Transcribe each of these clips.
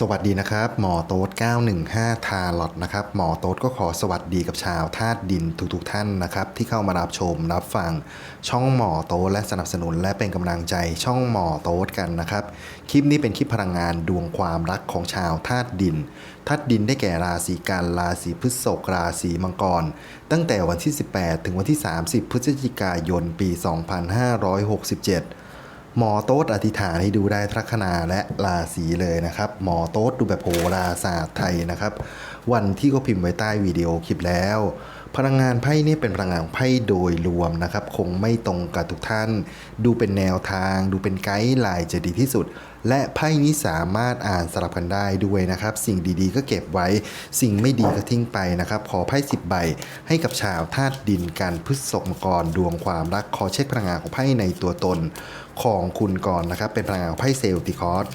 สวัสดีนะครับ หมอโต๊ด915 ทาลอตนะครับ หมอโต๊ดก็ขอสวัสดีกับชาวธาตุดินทุกๆทท่านนะครับ ที่เข้ามารับชมรับฟัง ช่องหมอโต๊ดและสนับสนุนและเป็นกำลังใจช่องหมอโต๊ดกันนะครับ คลิปนี้เป็นคลิปพลังงานดวงความรักของชาวธาตุดินธาตุดินได้แก่ราศีกันราศีพฤษภราศีมังกร ตั้งแต่วันที่ 18 ถึงวันที่ 30 พฤศจิกายนปี 2567 หมอโต๊ดอธิษฐานให้ดูได้ทัคนาและราศีเลยนะครับ หมอโต๊ดดูแบบโหราศาสตร์ไทยนะครับ วันที่ก็พิมพ์ไว้ใต้วิดีโอคลิปแล้ว พลังงานไพ่นี่เป็นพลังงานไพ่โดยรวมนะครับ คงไม่ตรงกับทุกท่าน ดูเป็นแนวทาง ดูเป็นไกด์ไลน์จะดีที่สุด และไพ่นี้สามารถอ่านสลับกันได้ด้วยนะครับ สิ่งดีๆ ก็เก็บไว้ สิ่งไม่ดีก็ทิ้งไปนะครับ ขอไพ่สิบใบให้กับชาวธาตุดินกันพฤษภกรดวงความรักขอเช็คพลังงานของไพ่ในตัวตนของคุณก่อนนะครับ เป็นพลังงานไพ่เซลติคอส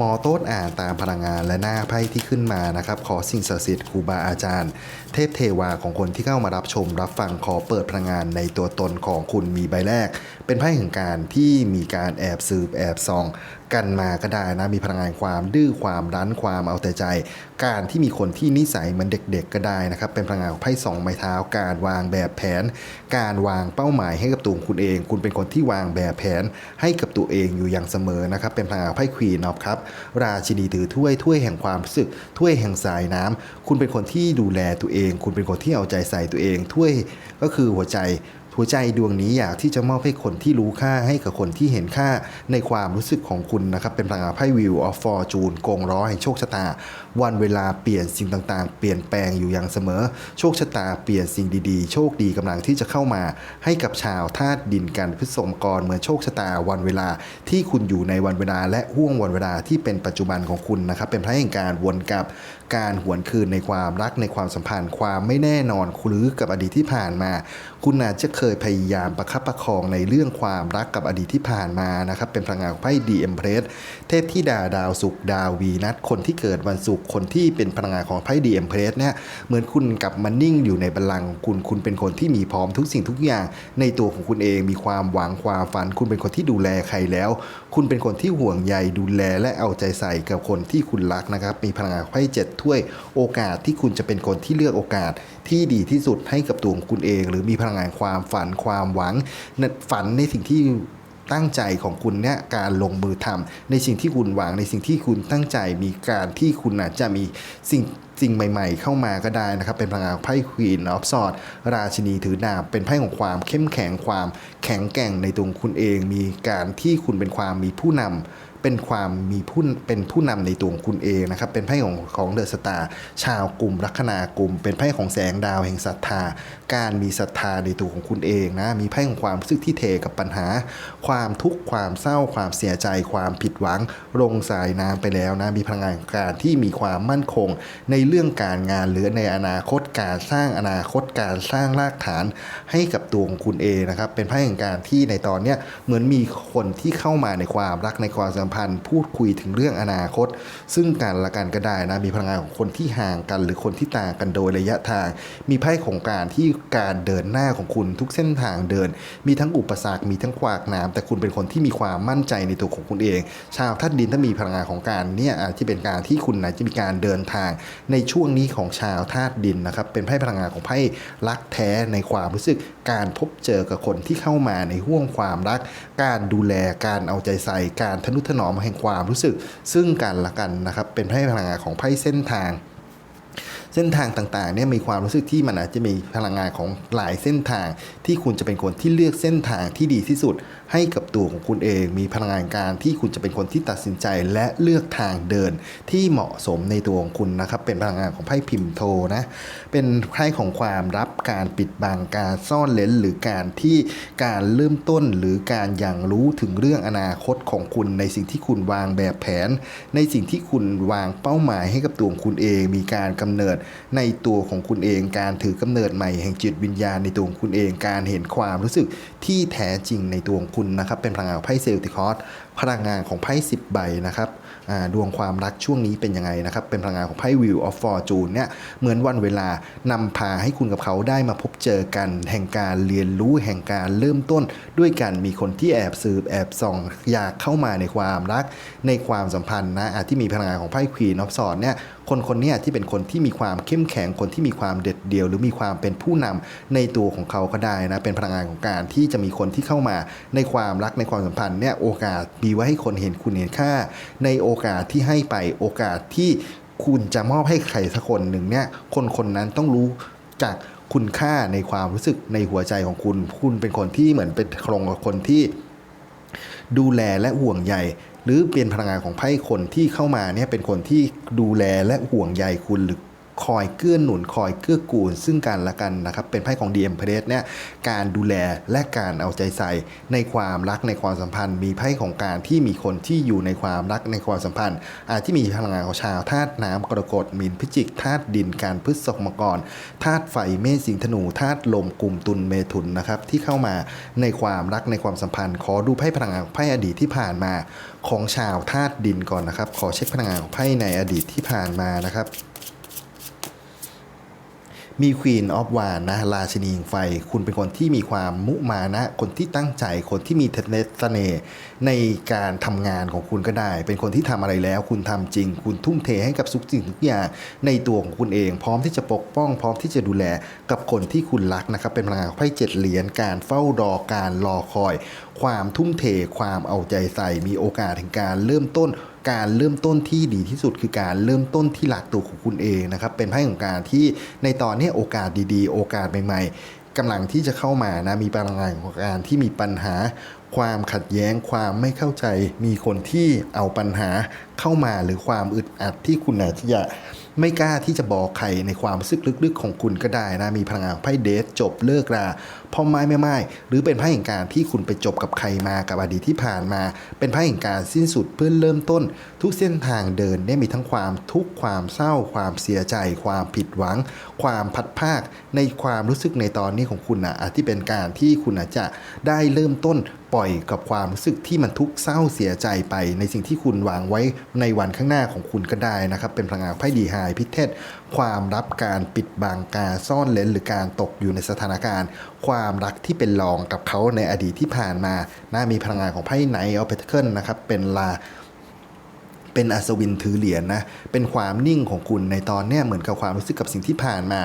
มอโต๊ดอ่านตามพลังงานและหน้าไพ่ที่ขึ้นมานะครับ ขอสิ่งศักดิ์สิทธิ์ครูบาอาจารย์ เทพเทวาของคนที่เข้ามารับชมรับฟังขอเปิดพลังงานในตัวตนของคุณมีใบแรก เป็นไพ่แห่งการที่มีการแอบสืบแอบซ่อง กันมาก็ได้นะ มีพลังงานความดื้อความรั้นความเอาแต่ใจ การที่มีคนที่นิสัยเหมือนเด็กๆก็ได้นะครับ เป็นพลังงานของไพ่สองไม้เท้า การวางแบบแผน การวางเป้าหมายให้กับตัวคุณเอง คุณเป็นคนที่วางแบบแผนให้กับตัวเองอยู่อย่างเสมอนะครับ เป็นพลังงานไพ่ควีนอฟครับราชินีถือถ้วยถ้วยแห่งความรู้สึกถ้วยแห่งสายน้ำคุณเป็นคนที่ดูแลตัวเอง คุณเป็นคนที่เอาใจใส่ตัวเองถ้วยก็คือหัวใจ หัวใจดวงนี้อยากที่จะมอบให้คนที่รู้ค่าให้กับคนที่เห็นค่าในความรู้สึกของคุณนะครับ เป็นพลังงานไพ่วิวออฟฟอร์จูนโกงร้อแห่งโชคชะตา วันเวลาเปลี่ยนสิ่งต่างๆ เปลี่ยนแปลงอยู่อย่างเสมอ โชคชะตาเปลี่ยนสิ่งดีๆ โชคดีกำลังที่จะเข้ามาให้กับชาวธาตุดินกันพฤษภกรเหมือนโชคชะตาวันเวลาที่คุณอยู่ในวันเวลา และห่วงวันเวลาที่เป็นปัจจุบันของคุณนะครับเป็นพระแห่งการวนกลับการหวนคืนในความรักในความสัมพันธ์ ความไม่แน่นอนหรือกับอดีตที่ผ่านมา คุณอาจจะเคยพยายามประคับประคองในเรื่องความรักกับอดีตที่ผ่านมานะครับ เป็นพลังงานของไพ่ดีเอ็มเพรสเทพที่ดาดาวสุกดาววีนัทคนที่เกิดวันศุกร์คนที่เป็นพลังงานของไพ่ดีเอ็มเพรสเนี่ยเหมือนคุณกับมันนิ่งอยู่ในบัลลังก์ของคุณคุณเป็นคนที่มีพร้อมทุกสิ่งทุกอย่าง ในตัวของคุณเองมีความหวังความฝัน คุณเป็นคนที่ดูแลใครแล้ว คุณเป็นคนที่ห่วงใยดูแลและเอาใจใส่กับคนที่คุณรักนะครับ มีพลังงานไพ่เจ็ดถ้วยโอกาสที่คุณจะเป็นคนที่เลือกโอกาสที่ดีที่สุดให้กับตัวของคุณเอง หรือมีพลังงานความฝันความหวังฝันในสิ่งที่ ตั้งใจของคุณเนี่ยการลงมือทำในสิ่งที่คุณหวังในสิ่งที่คุณตั้งใจมีการที่คุณอาจจะมีสิ่งสิ่งใหม่ๆ เข้ามาก็ได้นะครับ เป็นพลังงานไพ่ควีนออฟซอดราชินีถือดาบเป็นไพ่ของความเข้มแข็งความแข็งแกร่งในตัวของคุณเอง มีการที่คุณเป็นความมีผู้นำ เป็นความมีผู้เป็นผู้นำในตัวของคุณเองนะครับ เป็นไพ่ของของเดอะสตาร์ชาวกลุ่มลัคนากลุ่ม เป็นไพ่ของแสงดาวแห่งศรัทธา การมีศรัทธาในตัวของคุณเองนะ มีไพ่ของความรู้สึกที่เทกับปัญหา ความทุกข์ความเศร้าความเสียใจ ความผิดหวังลงสายน้ำไปแล้วนะ มีพลังงานการที่มีความมั่นคง ในเรื่องการงานหรือในอนาคตการสร้างอนาคตการสร้างรากฐานให้กับตัวของคุณเองนะครับ เป็นไพ่แห่งการที่ในตอนเนี้ยเหมือนมีคนที่เข้ามาในความรักในความสัมพันธ์พูดคุยถึงเรื่องอนาคต ซึ่งกันและกันก็ได้นะมีพลังงานของคนที่ห่างกัน หรือคนที่ต่างกันโดยระยะทาง มีไพ่ของการที่การเดินหน้าของคุณทุกเส้นทางเดิน มีทั้งอุปสรรคมีทั้งขวากน้ำแต่คุณเป็นคนที่มีความมั่นใจในตัวของคุณเอง ชาวธาตุดินถ้ามีพลังงานของการเนี่ยอาจจะเป็นการที่คุณอาจจะมีการเดินทาง ในช่วงนี้ของชาวธาตุดินนะครับเป็นไพ่พลังงานของไพ่รักแท้ในความรู้สึกการพบเจอกับคนที่เข้ามาในห่วงความรัก การดูแลการเอาใจใส่การทนุถนอมแห่งความรู้สึก ซึ่งกันและกันนะครับเป็นไพ่พลังงานของไพ่เส้นทาง เส้นทางต่างๆเนี่ยมีความรู้สึกที่มันอาจจะมีพลังงานของหลายเส้นทาง ที่คุณจะเป็นคนที่เลือกเส้นทางที่ดีที่สุด ให้กับตัวของคุณเอง มีพลังงานการที่คุณจะเป็นคนที่ตัดสินใจและเลือกทางเดิน ที่เหมาะสมในตัวของคุณนะครับ เป็นพลังงานของไพ่พิมพ์โทนะ เป็นไพ่ของความรับการปิดบังการซ่อนเลนหรือการที่การเริ่มต้นหรือการอย่างรู้ถึงเรื่องอนาคตของคุณ ในสิ่งที่คุณวางแบบแผน ในสิ่งที่คุณวางเป้าหมายให้กับตัวของคุณเอง มีการกำเนิดในตัวของคุณเองการถือกำเนิดใหม่แห่งจิตวิญญาณในตัวของคุณเองการเห็นความรู้สึกที่แท้จริงในตัวของคุณนะครับเป็นพลังงานไพ่เซลติคอส พลังงานของไพ่สิบใบนะครับดวงความรักช่วงนี้เป็นยังไงนะครับ เป็นพลังงานของไพ่ Wheel of Fortune เนี่ยเหมือนวันเวลานำพาให้คุณกับเขาได้มาพบเจอกัน แห่งการเรียนรู้แห่งการเริ่มต้น ด้วยกันมีคนที่แอบสืบแอบส่องอยากเข้ามาในความรักในความสัมพันธ์นะะที่มีพลังงานของไพ่ Queen of Swords เนี่ยคนคนนี้ที่เป็นคนที่มีความเข้มแข็งคนที่มีความเด็ดเดี่ยว หรือมีความเป็นผู้นำในตัวของเขาก็ได้นะเป็นพลังงานของการที่จะมีคนที่เข้ามาในความรักในความสัมพันธ์เนี่ยโอกาสมีไว้ให้คนเห็นคุณเห็นค่า ในโอกาสที่ให้ไปโอกาสที่คุณจะมอบให้ใครสักคนหนึ่งเนี่ยคนคนนั้นต้องรู้จากคุณค่าในความรู้สึกในหัวใจของคุณ คุณเป็นคนที่เหมือนเป็นครงกับคนที่ดูแลและห่วงใยหรือเป็นพลังงานของไพ่คนที่เข้ามาเนี่ยเป็นคนที่ดูแลและห่วงใยคุณหรือ คอยเกื้อหนุนคอยเกื้อกูล ซึ่งกันและกันนะครับ เป็นไพ่ของดีเอ็มเพรสเนี่ยการดูแลและการเอาใจใส่ในความรักในความสัมพันธ์ มีไพ่ของการที่มีคนที่อยู่ในความรักในความสัมพันธ์ อาจที่มีพลังงานของชาวธาตุน้ำกรกฎมีนพิจิกธาตุดินการพฤษภมกรธาตุไฟเมษสิงธนูธาตุลมกลุ่มตุลเมถุนนะครับที่เข้ามาในความรักในความสัมพันธ์ ขอดูไพ่พลังงานไพ่อดีตที่ผ่านมาของชาวธาตุดินก่อนนะครับ ขอเช็คพลังงานของไพ่ในอดีตที่ผ่านมานะครับ มี Queen of w a n นะราชินีงไฟ คุณเป็นคนที่มีความมุมานะ คนที่ตั้งใจ คนที่มีเทเนสเน่ในการทำงานของคุณก็ได้ เป็นคนที่ทำอะไรแล้ว คุณทำจริง คุณทุ่มเทให้กับทุกสิ่งทุกอย่างในตัวของคุณเอง พร้อมที่จะปกป้อง พร้อมที่จะดูแลกับคนที่คุณรักนะครับ เป็นพลังงานไพ่เจ็ดเหรียญ การเฝ้ารอการรอคอย ความทุ่มเท ความเอาใจใส่ มีโอกาสแห่งการเริ่มต้น การเริ่มต้นที่ดีที่สุดคือการเริ่มต้นที่หลักตัวของคุณเองนะครับเป็นไพ่ของการที่ในตอนนี้โอกาสดีๆ โอกาสใหม่ๆกำลังที่จะเข้ามานะมีพลังงานของการที่มีปัญหาความขัดแย้งความไม่เข้าใจ มีคนที่เอาปัญหาเข้ามาหรือความอึดอัดที่คุณอาจจะ ไม่กล้าที่จะบอกใครในความรู้สึกลึกๆของคุณก็ได้นะ มีพลังงานไพ่เดทจบเลิกราพ่อไม้แม่ไม้หรือเป็นไพ่แห่งการที่คุณไปจบกับใครมากับอดีตที่ผ่านมา เป็นไพ่แห่งการสิ้นสุดเพื่อเริ่มต้น ทุกเส้นทางเดินเนี่ยมีทั้งความทุกข์ความเศร้า ความเสียใจ ความผิดหวัง ความพัดภาคในความรู้สึกในตอนนี้ของคุณนะอาจที่เป็นการที่คุณอาจจะได้เริ่มต้น ปล่อยกับความรู้สึกที่มันทุกข์เศร้าเสียใจไป ในสิ่งที่คุณวางไว้ในวันข้างหน้าของคุณก็ได้นะครับ เป็นพลังงานไพ่ดีไฮพิเทศความรับการปิดบังการซ่อนเลนหรือการตกอยู่ในสถานการณ์ ความรักที่เป็นรองกับเขาในอดีตที่ผ่านมาน่ามีพลังงานของไพ่ไนท์ออฟเพทเคิลนะครับเป็นลาเป็นอัศวินถือเหรียญนะเป็นความนิ่งของคุณในตอนเนี้ยเหมือนกับความรู้สึกกับสิ่งที่ผ่านมา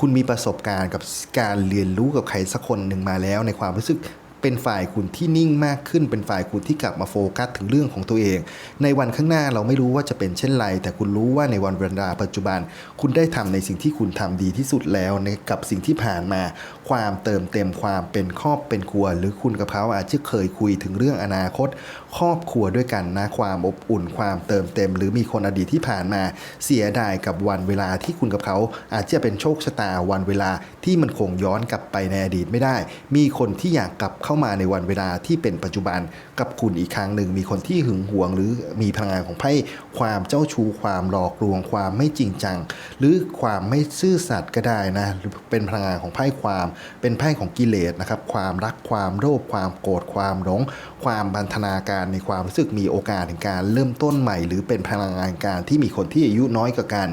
คุณมีประสบการณ์กับการเรียนรู้กับใครสักคนหนึ่งมาแล้ว ในความรู้สึก เป็นฝ่ายคุณที่นิ่งมากขึ้น เป็นฝ่ายคุณที่กลับมาโฟกัสถึงเรื่องของตัวเอง ในวันข้างหน้าเราไม่รู้ว่าจะเป็นเช่นไร แต่คุณรู้ว่าในวันเวลาปัจจุบัน คุณได้ทำในสิ่งที่คุณทำดีที่สุดแล้วในกับสิ่งที่ผ่านมา ความเติมเต็มความเป็นครอบเป็นครัว หรือคุณกับเขาอาจจะเคยคุยถึงเรื่องอนาคต ครอบครัวด้วยกันนะความอบอุ่น ความเติมเต็ม หรือมีคนอดีตที่ผ่านมาเสียดายกับวันเวลาที่คุณกับเขา อาจจะเป็นโชคชะตาวันเวลาที่มันคงย้อนกลับไปในอดีตไม่ได้ มีคนที่อยากกลับเข้ามาในวันเวลาที่เป็นปัจจุบันกับคุณอีกครั้งหนึ่งมีคนที่หึงหวง หรือมีพลังงานของไพ่ความเจ้าชู้ความหลอกลวง ความไม่จริงจัง หรือความไม่ซื่อสัตย์ก็ได้นะเป็นพลังงานของไพ่ความเป็นไพ่ของกิเลสนะครับความรักความโลภความโกรธความหลง ความบันทนาการในความรู้สึกมีโอกาสในการเริ่มต้นใหม่ หรือเป็นพลังงานการที่มีคนที่อายุน้อยกว่ากัน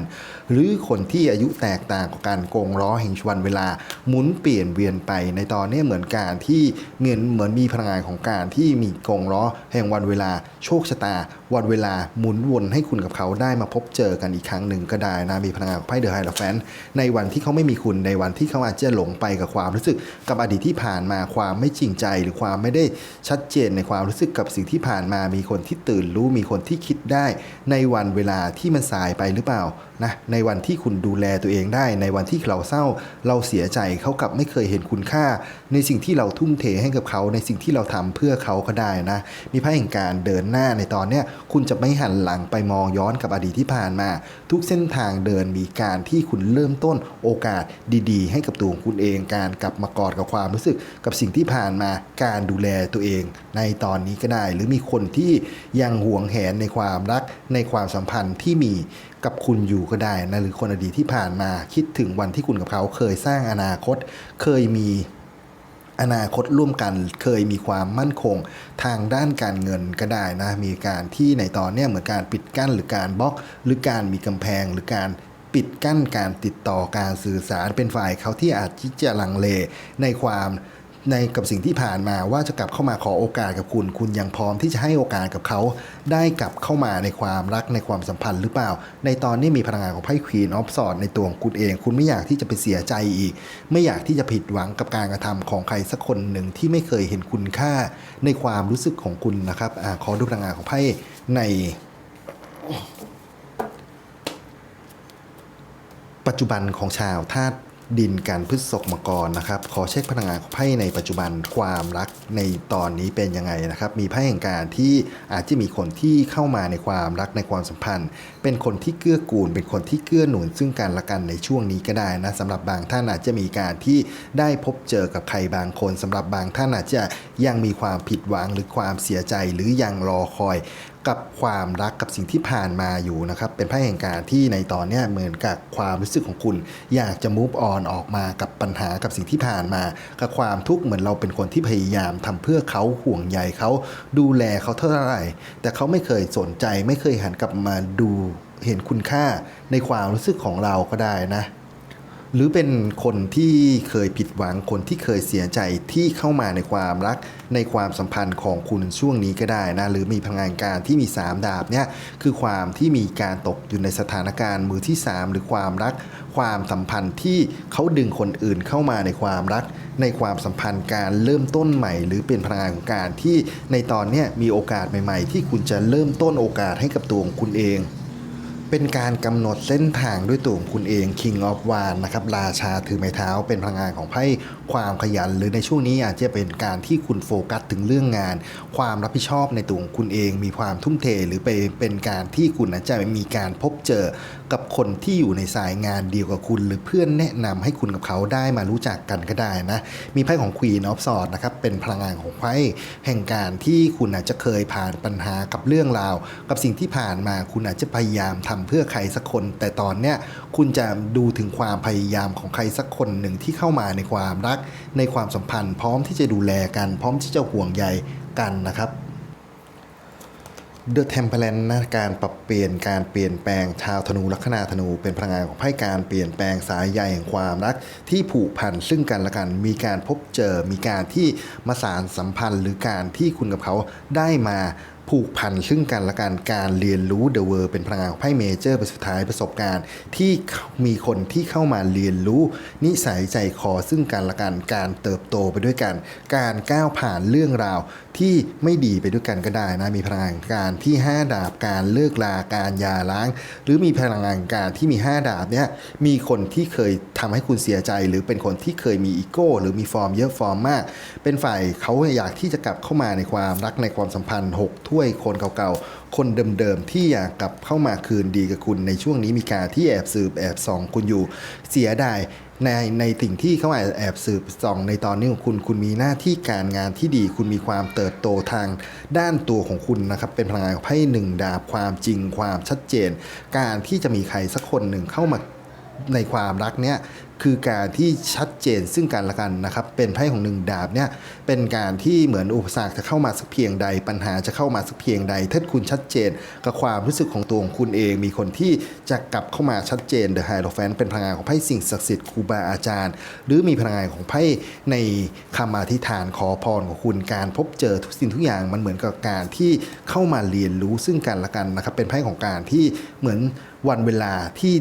หรือคนที่อายุแตกต่างกว่ากันโกงล้อแห่งวันเวลาหมุนเปลี่ยนเวียนไปในตอนนี้เหมือนการที่เหมือนเหมือนมีพลังงานของการที่มีกงล้อแห่งวันเวลา โชคชะตา วันเวลาหมุนวนให้คุณกับเขาได้มาพบเจอกันอีกครั้งหนึ่งก็ได้นะมีพลังงานของไพ่เดอะไฮโลแฟนในวันที่เขาไม่มีคุณในวันที่เขาอาจจะหลงไปกับความรู้สึกกับอดีตที่ผ่านมาความไม่จริงใจหรือความไม่ได้ชัดเจนในความรู้สึกกับสิ่งที่ผ่านมามีคนที่ตื่นรู้มีคนที่คิดได้ ในวันเวลาที่มันสายไปหรือเปล่านะในวันที่คุณดูแลตัวเองได้ ในวันที่เราเศร้า เราเสียใจเขากลับไม่เคยเห็นคุณค่า ในสิ่งที่เราทุ่มเทให้กับเขา ในสิ่งที่เราทำเพื่อเขาก็ได้นะ มีไพ่แห่งการเดินหน้าในตอนเนี้ยคุณจะไม่หันหลังไปมองย้อนกับอดีตที่ผ่านมา ทุกเส้นทางเดินมีการที่คุณเริ่มต้นโอกาสดีๆ ให้กับตัวคุณเองการกลับมากอดกับความรู้สึกกับสิ่งที่ผ่านมาการดูแลตัวเอง ในตอนนี้ก็ได้ หรือมีคนที่ยังหวงแหนในความรักในความสัมพันธ์ที่มี กับคุณอยู่ก็ได้นะหรือคนอดีตที่ผ่านมาคิดถึงวันที่คุณกับเขาเคยสร้างอนาคต เคยมีอนาคตร่วมกันเคยมีความมั่นคงทางด้านการเงินก็ได้นะ มีการที่ในตอนนี้เหมือนการปิดกั้นหรือการบล็อก หรือการมีกำแพงหรือการปิดกั้นการติดต่อการสื่อสารเป็นฝ่ายเขาที่อาจจะลังเลในความ ในกับสิ่งที่ผ่านมาว่าจะกลับเข้ามาขอโอกาสกับคุณ คุณยังพร้อมที่จะให้โอกาสกับเขาได้กลับเข้ามาในความรักในความสัมพันธ์หรือเปล่า ในตอนนี้มีพลังงานของไพ่ควีนออฟสอดในตัวของคุณเอง คุณไม่อยากที่จะไปเสียใจอีก ไม่อยากที่จะผิดหวังกับการกระทำของใครสักคนหนึ่งที่ไม่เคยเห็นคุณค่าในความรู้สึกของคุณนะครับอขอดูพลังงานของไพ่ในปัจจุบันของชาวธาตุ ดินการพฤษภมกรนะครับ ขอเช็คพลังงานของไพ่ในปัจจุบันความรักในตอนนี้เป็นยังไงนะครับ มีไพ่แห่งการที่อาจจะมีคนที่เข้ามาในความรักในความสัมพันธ์ เป็นคนที่เกื้อกูล เป็นคนที่เกื้อหนุนซึ่งกันและกันในช่วงนี้ก็ได้นะสำหรับบางท่านอาจจะมีการที่ได้พบเจอกับใครบางคนสำหรับบางท่านอาจจะยังมีความผิดหวังหรือความเสียใจหรือยังรอคอย กับความรักกับสิ่งที่ผ่านมาอยู่นะครับ เป็นไพ่แห่งการที่ในตอนนี้เหมือนกับความรู้สึกของคุณ อยากจะ move on ออกมากับปัญหากับสิ่งที่ผ่านมา กับความทุกข์เหมือนเราเป็นคนที่พยายามทำเพื่อเขาห่วงใยเขาดูแลเขาเท่าไหร่ แต่เขาไม่เคยสนใจไม่เคยหันกลับมาดูเห็นคุณค่าในความรู้สึกของเราก็ได้นะ หรือเป็นคนที่เคยผิดหวังคนที่เคยเสียใจที่เข้ามาในความรักในความสัมพันธ์ของคุณช่วงนี้ก็ได้นะหรือมีพลังงานการที่มี 3 ดาบเนี่ยคือความที่มีการตกอยู่ในสถานการณ์มือที่ 3 หรือความรัก ความสัมพันธ์ที่เขาดึงคนอื่นเข้ามาในความรัก ในความสัมพันธ์การเริ่มต้นใหม่ หรือเป็นพลังงานของการที่ในตอนนี้มีโอกาสใหม่ ๆ ที่คุณจะเริ่มต้นโอกาสให้กับตัวของคุณเอง เป็นการกำหนดเส้นทางด้วยตัวของคุณเอง King of w a n นะครับราชาถือไม้เท้าเป็นพลังงานของไพ่ความขยัน หรือในช่วงนี้อาจจะเป็นการที่คุณโฟกัสถึงเรื่องงาน ความรับผิดชอบในตัวของคุณเองมีความทุ่มเท หรือไปเป็นการที่คุณอาจจะมีการพบเจอกับคนที่อยู่ในสายงานเดียวกับคุณ หรือเพื่อนแนะนำให้คุณกับเขาได้มารู้จักกันก็ได้นะ มีไพ่ของ Queen of Swords นะครับเป็นพลังงานของไพ่แห่งการที่คุณอาจจะเคยผ่านปัญหากับเรื่องราว กับสิ่งที่ผ่านมาคุณอาจจะพยายามทำเพื่อใครสักคน แต่ตอนเนี้ยคุณจะดูถึงความพยายามของใครสักคนหนึ่งที่เข้ามาในความรัก ในความสัมพันธ์ พร้อมที่จะดูแลกัน พร้อมที่จะห่วงใยกันนะครับเดอะเทมเพลนนะการปรับเปลี่ยนการเปลี่ยนแปลงชาวธนูลัคนาธนูเป็นพลังงานของไพ่การเปลี่ยนแปลงสายใยแห่งความรัก ที่ผูกพันซึ่งกันและกันมีการพบเจอมีการที่มาสารสัมพันธ์ หรือการที่คุณกับเขาได้มา ผูกพันซึ่งกันและกันการเรียนรู้เดอะเวอร์เป็นพลังงานของไพ่เมเจอร์เป็นสุดท้ายประสบการณ์ ที่มีคนที่เข้ามาเรียนรู้ นิสัยใจคอซึ่งกันและกันการเติบโตไปด้วยกัน การก้าวผ่านเรื่องราวที่ไม่ดีไปด้วยกันก็ได้นะมีพลังงานการที่ 5 ดาบการเลิกลาการยาล้าง หรือมีพลังงานการที่มี 5 ดาบเนี่ยมีคนที่เคยทำให้คุณเสียใจ หรือเป็นคนที่เคยมีอีโก้ หรือมีฟอร์มเยอะฟอร์มมาก เป็นฝ่ายเขาอยากที่จะกลับเข้ามาในความรักในความสัมพันธ์6ถ้วยคนเก่าๆ คนเดิมๆ ที่อยากกลับเข้ามาคืนดีกับคุณในช่วงนี้มีการที่แอบสืบแอบส่องคุณอยู่ เสียดายในในสิ่งที่เขาอาจจะแอบสืบส่องในตอนนี้ของคุณคุณมีหน้าที่การงานที่ดี คุณมีความเติบโตทางด้านตัวของคุณนะครับ เป็นพลังงานของไพ่หนึ่งดาบความจริงความชัดเจน การที่จะมีใครสักคนหนึ่งเข้ามา ในความรักเนี้ยคือการที่ชัดเจนซึ่งกันและกันนะครับ เป็นไพ่ของหนึ่งดาบเนี่ยเป็นการที่เหมือนอุปสรรคจะเข้ามาสักเพียงใด ปัญหาจะเข้ามาสักเพียงใดถ้าคุณชัดเจนกับความรู้สึกของตัวของคุณเอง มีคนที่จะกลับเข้ามาชัดเจนเดอะไฮโ o แฟนเป็นพลังงานของไพ่สิ่งศักดิ์สิทธิ์ครูบาอาจารย์ หรือมีพลังงานของไพ่ในคำอธิษฐานขอพรของคุณการพบเจอทุกสิ่งทุกอย่างมันเหมือนกับการที่เข้ามาเรียนรู้ซึ่งกันและกันนะครับเป็นไพ่ของการที่เหมือน วันเวลาที่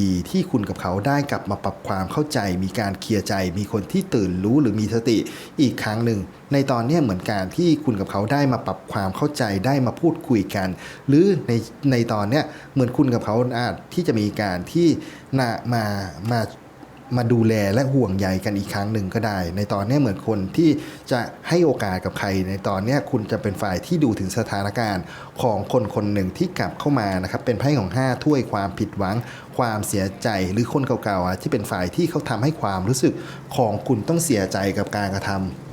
ดีๆ ที่คุณกับเขาได้กลับมาปรับความเข้าใจ มีการเคลียร์ใจ มีคนที่ตื่นรู้หรือมีสติอีกครั้งหนึ่ง ในตอนนี้เหมือนการที่คุณกับเขาได้มาปรับความเข้าใจได้มาพูดคุยกัน หรือในในตอนนี้เหมือนคุณกับเขาอาจที่จะมีการที่นามามา มาดูแลและห่วงใยกันอีกครั้งหนึ่งก็ได้ ในตอนนี้เหมือนคนที่จะให้โอกาสกับใคร ในตอนนี้คุณจะเป็นฝ่ายที่ดูถึงสถานการณ์ของคนคนหนึ่งที่กลับเข้ามานะครับเป็นไพ่ของห้าถ้วยความผิดหวัง ความเสียใจหรือคนเก่าๆที่เป็นฝ่ายที่เขาทำให้ความรู้สึกของคุณต้องเสียใจกับการกระทำ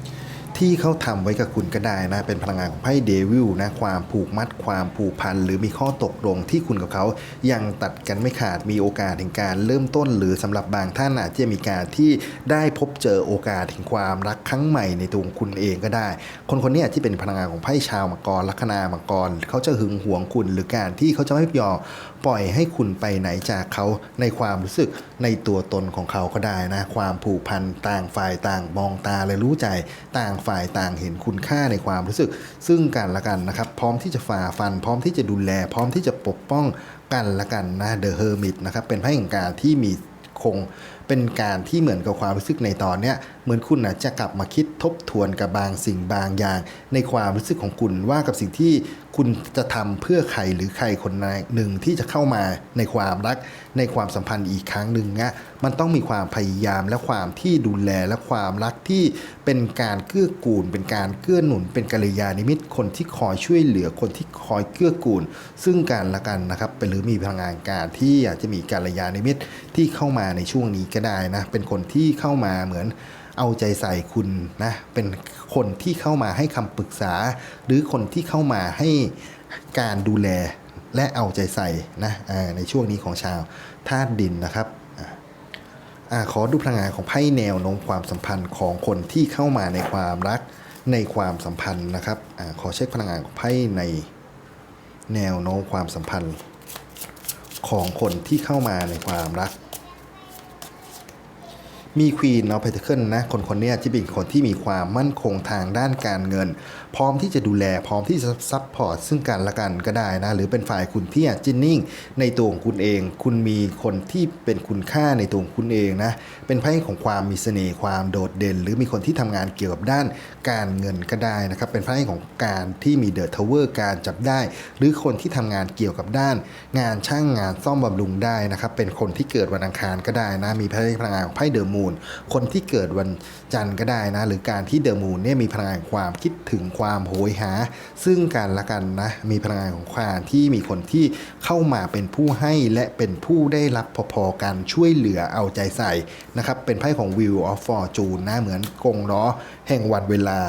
ที่เขาทำไว้กับคุณก็ได้นะ เป็นพลังงานของไพ่เดวิลนะความผูกมัดความผูกพันหรือมีข้อตกลงที่คุณกับเขายังตัดกันไม่ขาดมีโอกาสถึงการเริ่มต้น หรือสำหรับบางท่านอาจจะมีการที่ได้พบเจอโอกาสถึงความรักครั้งใหม่ในตัวคุณเองก็ได้ คนคนนี้ที่เป็นพลังงานของไพ่ชาวมังกรลัคนามังกรเขาจะหึงหวงคุณหรือการที่เขาจะไม่ยอม ปล่อยให้คุณไปไหนจากเขาในความรู้สึกในตัวตนของเขาก็ได้นะ ความผูกพันต่างฝ่ายต่างมองตาและรู้ใจต่างฝ่ายต่างเห็นคุณค่าในความรู้สึก ซึ่งกันและกันนะครับ พร้อมที่จะฝ่าฟัน พร้อมที่จะดูแล พร้อมที่จะปกป้องกันและกันนะ The Hermit นะครับเป็นไพ่แห่งการที่มีคงเป็นการที่เหมือนกับความรู้สึกในตอนเนี้ยเหมือนคุณนะจะกลับมาคิดทบทวนกับบางสิ่งบางอย่าง ในความรู้สึกของคุณว่ากับสิ่งที่ คุณจะทำเพื่อใครหรือใครคนใดหนึ่งที่จะเข้ามาในความรักในความสัมพันธ์อีกครั้งหนึ่งเนะมันต้องมีความพยายามและความที่ดูแลและความรักที่เป็นการเกื้อกูล เป็นการเกื้อหนุน เป็นกัลยาณมิตรคนที่คอยช่วยเหลือคนที่คอยเกื้อกูล ซึ่งกันและกันนะครับเป็นหรือมีพลังงานการที่อยากจะมีกัลยาณมิตรที่เข้ามาในช่วงนี้ก็ได้นะเป็นคนที่เข้ามาเหมือนเอาใจใส่คุณนะเป็น คนที่เข้ามาให้คำปรึกษา หรือคนที่เข้ามาให้การดูแลและเอาใจใส่นะในช่วงนี้ของชาวธาตุดินนะครับอขอดูพลังงานของไพ่แนวโน้มความสัมพันธ์ของคนที่เข้ามาในความรักในความสัมพันธ์นะครับอขอเช็คพลังงานของไพ่ในแนวโน้มความสัมพันธ์ของคนที่เข้ามาในความรัก มีควีนเนาะเพเทเคิลนะคนคนนี้ยที่เป็นคนที่มีความมั่นคงทางด้านการเงิน พร้อมที่จะดูแลพร้อมที่จะซัพพอร์ตซึ่งกันและกันก็ได้นะ หรือเป็นฝ่ายคุณที่อาจจะนิ่ง ในตัวของคุณเอง คุณมีคนที่เป็นคุณค่าในตัวของคุณเองนะ เป็นไพ่ของความมีเสน่ห์ความโดดเด่น หรือมีคนที่ทำงานเกี่ยวกับด้านการเงินก็ได้นะครับ เป็นไพ่ของการที่มีเดอะทาวเวอร์การจับได้ หรือคนที่ทำงานเกี่ยวกับด้าน งานช่างงานซ่อมบำรุงได้นะครับเป็นคนที่เกิดวันอังคารก็ได้นะมีไพ่พลังงานของไพ่เดอะมูนคนที่เกิดวันจันทร์ก็ได้นะ หรือการที่เดอะมูนเนี่ยมีพลังงานความคิดถึงความโหยหา ซึ่งกันและกันนะมีพลังงานของความที่มีคนที่เข้ามาเป็นผู้ให้และเป็นผู้ได้รับพอๆกันช่วยเหลือเอาใจใส่นะครับเป็นไพ่ของ Wheel of Fortune นะเหมือนกงล้อแห่งวันเวลา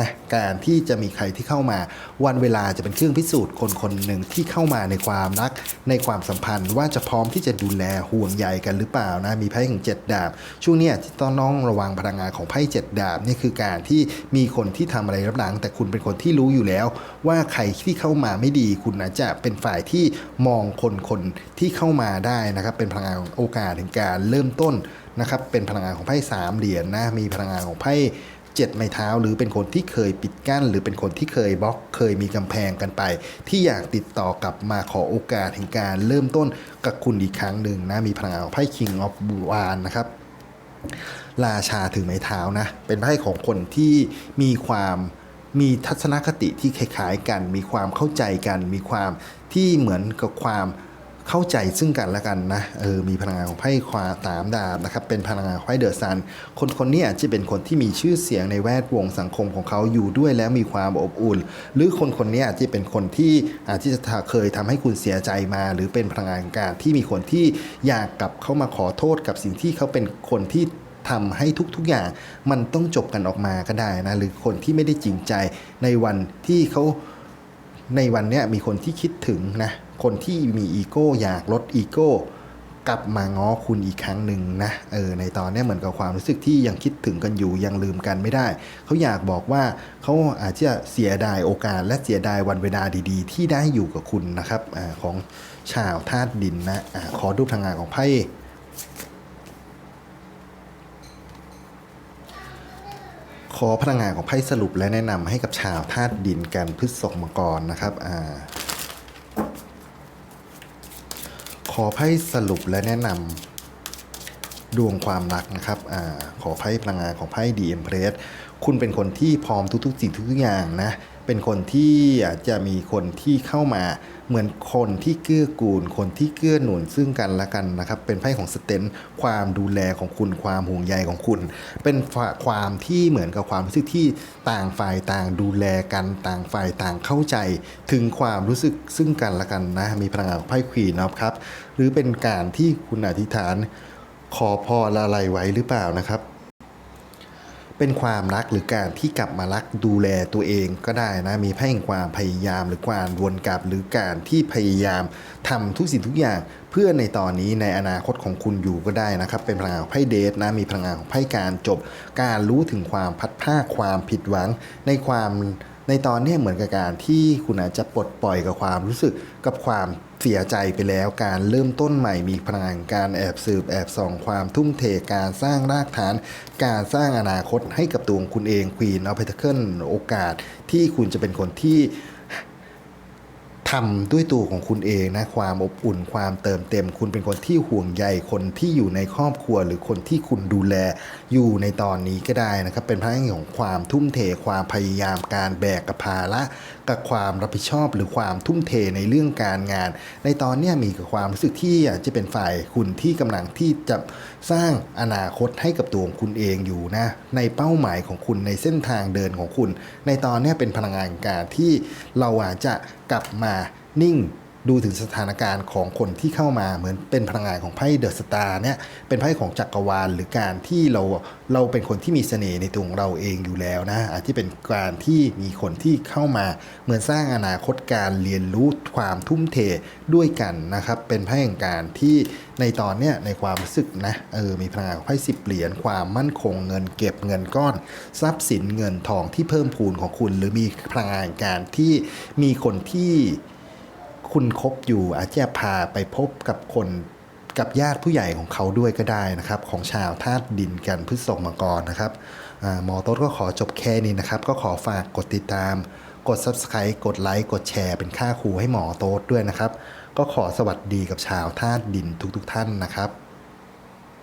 นะการที่จะมีใครที่เข้ามา วันเวลาจะเป็นเครื่องพิสูจน์คนคนหนึ่งที่เข้ามาในความรัก ในความสัมพันธ์ว่าจะพร้อมที่จะดูแลห่วงใยกันหรือเปล่านะมีไพ่ของเจ็ดดาบ ช่วงนี้ที่ต้องน้องระวังพลังงานของไพ่เจ็ดดาบนี่คือการที่มีคนที่ทำอะไรรับหลัง แต่คุณเป็นคนที่รู้อยู่แล้ว ว่าใครที่เข้ามาไม่ดีคุณอาจจะเป็นฝ่ายที่มองคนคนที่เข้ามาได้นะครับเป็นพลังงานโอกาสถึงการเริ่มต้นนะครับเป็นพลังงานของไพ่สามเหรียญนะมีพลังงานของไพ่ เจ็ดไม้เท้า หรือเป็นคนที่เคยปิดกั้น หรือเป็นคนที่เคยบล็อกเคยมีกำแพงกันไป ที่อยากติดต่อกลับมาขอโอกาสแห่งการเริ่มต้นกับคุณอีกครั้งหนึ่งนะมีพลังงานของไพ่ King of w a n นะครับราชาถือไม้เท้านะ เป็นไพ่ของคนที่มีความมีทัศนคติที่คล้ายๆกัน มีความเข้าใจกัน มีความที่เหมือนกับความ เข้าใจซึ่งกันและกันนะเออมีพลังงานของไพ่ควาตามดาบนะครับเป็นพลังงานของไพ่เดอะซัน คนคนนี้อาจจะเป็นคนที่มีชื่อเสียงในแวดวงสังคมของเขาอยู่ด้วยแล้วมีความอบอุ่น หรือคนคนนี้อาจจะเป็นคนที่อาจจะเคยทำให้คุณเสียใจมา หรือเป็นพลังงานการที่มีคนที่อยากกลับเข้ามาขอโทษกับสิ่งที่เขาเป็นคนที่ทำให้ทุกๆอย่างมันต้องจบกันออกมาก็ได้นะหรือคนที่ไม่ได้จริงใจในวันที่เขาในวันเนี้ยมีคนที่คิดถึงนะ คนที่มีอีโก้อยากลดอีโก้กลับมาง้อคุณอีกครั้งหนึ่งนะเออในตอนนี้เหมือนกับความรู้สึกที่ยังคิดถึงกันอยู่ยังลืมกันไม่ได้ เขาอยากบอกว่าเขาอาจจะเสียดายโอกาส และเสียดายวันเวลาดีๆ ที่ได้อยู่กับคุณนะครับอของชาวธาตุดินนะอขอดูพลังงานของไพ่ขอพลังงานของไพ่สรุปและแนะนำให้กับชาวธาตุดินกันพฤษภมังกรนะครับอ่า ขอไพ่สรุปและแนะนำดวงความรักนะครับอาขอไพ่พลังงานของไพ่ดีเอ็มเพรสคุณเป็นคนที่พร้อมทุกๆสิ่งทุกๆอย่างนะ เป็นคนที่อาจจะมีคนที่เข้ามาเหมือนคนที่เกื้อกูล คนที่เกื้อหนุนซึ่งกันและกันนะครับ เป็นไพ่ของสเตนความดูแลของคุณความห่วงใยของคุณ เป็นความที่เหมือนกับความรู้สึกที่ต่างฝ่ายต่างดูแลกันต่างฝ่ายต่างเข้าใจ ถึงความรู้สึกซึ่งกันและกันนะ มีพลังงานของไพ่ควีนนะครับ หรือเป็นการที่คุณอธิษฐาน ขอพรอะไรไว้หรือเปล่านะครับ เป็นความรักหรือการที่กลับมารักดูแลตัวเองก็ได้นะ มีไพ่งความพยายามหรือการวนกลับ หรือการที่พยายามทำทุกสิ่งทุกอย่าง เพื่อในตอนนี้ในอนาคตของคุณอยู่ก็ได้นะครับ เป็นพลังงานของไพ่เดทนะ มีพลังงานของไพ่การจบ การรู้ถึงความพัดภาความผิดหวังในความ ในตอนนี้เหมือนกับการที่คุณอาจจะปลดปล่อยกับความรู้สึกกับความเสียใจไปแล้วการเริ่มต้นใหม่มีพลังงานการแอบสืบแอบส่องความทุ่มเทการสร้างรากฐาน การสร้างอนาคตให้กับตัวคุณเองควีนเอาไปเทเคิลโอกาสที่คุณจะเป็นคนที่ ทำด้วยตัวของคุณเองนะความอบอุ่นความเติมเต็ม คุณเป็นคนที่ห่วงใยคนที่อยู่ในครอบครัว หรือคนที่คุณดูแลอยู่ในตอนนี้ก็ได้นะครับ เป็นพลังของความทุ่มเทความพยายามการแบกกับภาระกับความรับผิดชอบหรือความทุ่มเทในเรื่องการงาน ในตอนนี้มีกับความรู้สึกที่จะเป็นฝ่ายคุณที่กำลังที่จะ สร้างอนาคตให้กับตัวของคุณเองอยู่นะ ในเป้าหมายของคุณในเส้นทางเดินของคุณ ในตอนนี้เป็นพลังงานการที่เราอาจจะกลับมานิ่ง ดูถึงสถานการณ์ของคนที่เข้ามาเหมือนเป็นพลังงานของไพ่เดอะสตาร์เนี่ยเป็นไพ่ของจักรวาลหรือการที่เราเราเป็นคนที่มีเสน่ห์ในตัวของเราเองอยู่แล้วนะอาจจะเป็นการที่มีคนที่เข้ามาเหมือนสร้างอนาคตการเรียนรู้ความทุ่มเทด้วยกันนะครับเป็นไพ่แห่งการที่ในตอนเนี้ยในความรู้สึกนะเออมีพลังงานของไพ่สิบเหรียญความมั่นคงเงินเก็บเงินก้อน ทรัพย์สินเงินทองที่เพิ่มพูนของคุณ หรือมีพลังงานการที่มีคนที่ คุณคบอยู่อาจจะพาไปพบกับคนกับญาติผู้ใหญ่ของเขาด้วยก็ได้นะครับ ของชาวธาตุดินกันพฤษภมังกรนะครับหมอโต้ก็ขอจบแค่นี้นะครับ ก็ขอฝากกดติดตาม กด Subscribe กดไลค์กดแชร์เป็นค่าครูให้หมอโต๊ดด้วยนะครับ ก็ขอสวัสดีกับชาวธาตุดินทุกๆท่านนะครับ